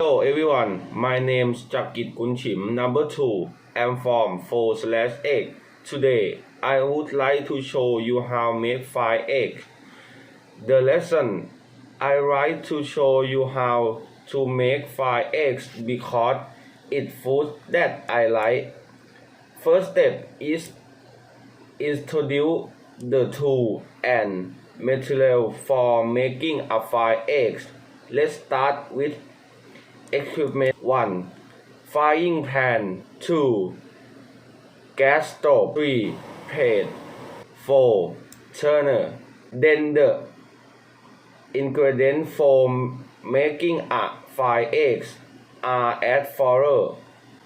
Hello everyone, my name is Jakit Kunchim, number 2. I'm from 4 slash 8. Today, I would like to show you how make 5 egg. The lesson, I like to show you how to make 5 eggs because it's food that I like. First step is to introduce the tool and material for making a 5 eggs. Let's start with equipment. 1 frying pan. 2 gas stove. 3 plate 4 turner. Then the ingredient for making a fried eggs are as follows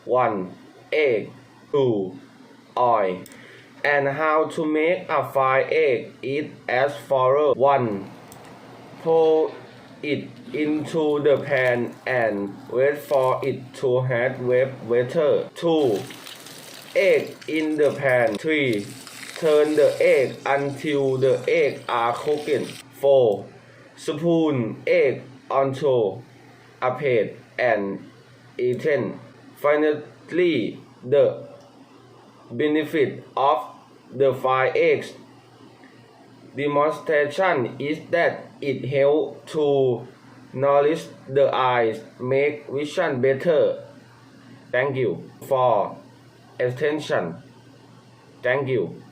1 egg. 2 oil. And how to make a fried egg is as follows 1 pour it into the pan and wait for it to have water. 2. Egg in the pan. 3. Turn the egg until the egg are cooking. 4. Spoon egg onto a plate and eaten. Finally, the benefit of the fried eggs demonstration is that it helps to nourish the eyes, make vision better. Thank you for attention. Thank you.